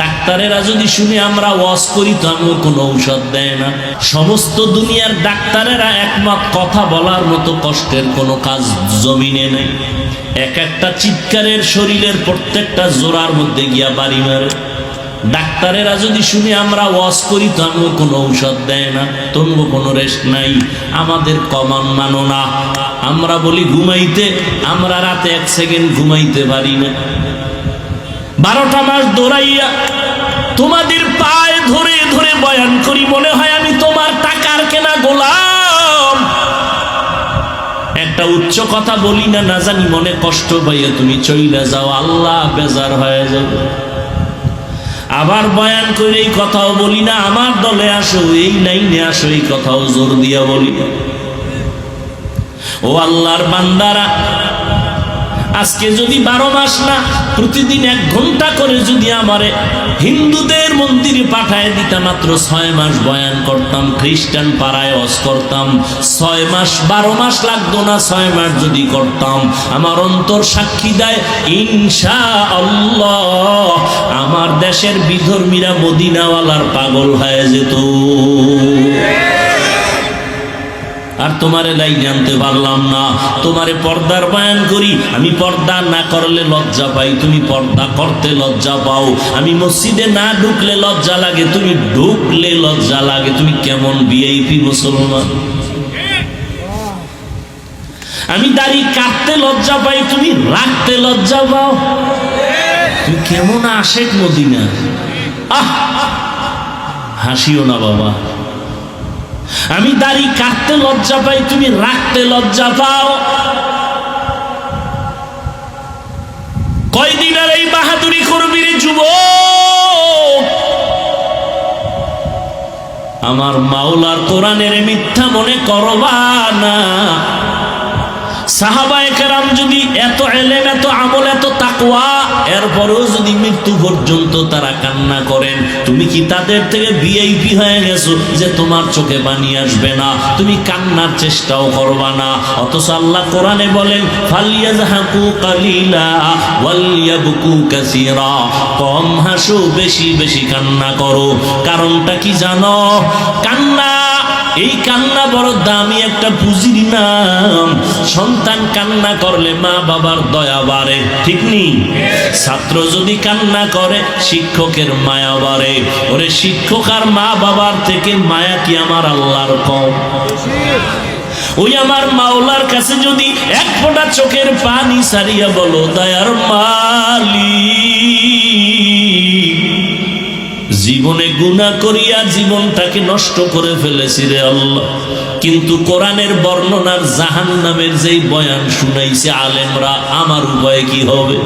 ডাক্তারেরা যদি শুনে আমরা ওয়াজ করি তো আমিও কোনো ঔষধ দেয় না। সমস্ত দুনিয়ার ডাক্তারেরা একমত, কথা বলার মতো কষ্টের কোনো কাজ জমিনে নেই। এক একটা চিৎকারের শরীরের প্রত্যেকটা জোড়ার মধ্যে গিয়া বাড়ি মারে। ডাক্তারেরা যদি শুনে আমরা ওয়াজ করি তো আমিও কোনো ঔষধ দেয় না। তবুও কোনো রেস্ট নাই, আমাদের কমান মানো না। আমরা বলি ঘুমাইতে, আমরা রাতে এক সেকেন্ড ঘুমাইতে পারি না। বারোটা মাস দৌড়াইয়া তোমাদের পায়ে ধরে ধরে বয়ান করি, মনে হয় আমি তোমার টাকার কেনা গোলাম। একটা উচ্চ কথা বলি না না জানি মনে কষ্ট পাইয়া তুমি চইলে যাও, আল্লাহ বেজার হয়ে যাবে। আবার বয়ান করে এই কথাও বলি না, আমার দলে আসো, এই লাইনে আসো, এই কথাও জোর দিয়া বলি ও আল্লাহর বান্দারা আজকে যদি বারো মাস না, প্রতিদিন এক ঘণ্টা করে যদি আমারে হিন্দুদের মন্দিরে পাঠায় দিতাম, মাত্র ছয় মাস বয়ান করতাম, খ্রিস্টান পাড়ায় অস করতাম, ছয় মাস, বারো মাস লাগতো না, ছয় মাস যদি করতাম, আমার অন্তর সাক্ষী দেয় ইনশা আল্লাহ আমার দেশের বিধর্মীরা মদিনাওয়ালার পাগল হয়ে যেত। আর তোমারে লাইনে আনতে পারলাম না। তোমারে পর্দার বয়ান করি। আমি পর্দা না করলে লজ্জা পাই। তুমি পর্দা করতে লজ্জা পাও। আমি মসজিদে না ঢুকলে লজ্জা লাগে। তুমি ঢুকলে লজ্জা লাগে। তুমি কেমন ভিআইপি মুসলমান? আমি দাড়ি কাটতে লজ্জা পাই। তুমি রাখতে লজ্জা পাও। তুমি কেমন আশেক মদিনা। আহ! হাসিও না বাবা। আমি দাড়ি কাটতে লজ্জা পাই, তুমি রাখতে লজ্জা পাও। কয়দিন আর এই বাহাদুরি করবি রে যুব আমার মাওলার কোরআনের মিথ্যা মনে করবা না। সাহাবায়ে কেরাম যদি এত এলেম, এত আমল, এত তাকওয়া এরপরেও যদি মৃত্যু পর্যন্ত তারা কান্না করেন, তুমি কি তাদের থেকে ভিআইপি হয়ে গেছো যে তোমার চোখে পানি আসবে না? তুমি কান্নার চেষ্টাও করবা না। অথচ আল্লাহ কোরআনে বলেন কম হাসো, বেশি বেশি কান্না করো। কারণটা কি জানো? কান্না এই কান্না বড় দামি একটা পুঁজির নাম। সন্তান কান্না করলে মা বাবার দয়া বাড়ে, ঠিক নি? ছাত্র যদি কান্না করে, শিক্ষকের মায়া বাড়ে। ওরে শিক্ষক আর মা বাবার থেকে মায়া কি আমার আল্লাহর কম? ওই আমার মাওলার কাছে যদি এক ফোঁটা চোখের পানি সারিয়া বলো, দয়ার মালিক। জীবনে গুণা করিয়া জীবনটাকে নষ্ট করে ফেলেছি রে আল্লাহ। কিন্তু কোরআনের বর্ণনার জাহান নামের যেই বয়ান শুনাইছে আলেমরা, আমার উপায় কি হবে?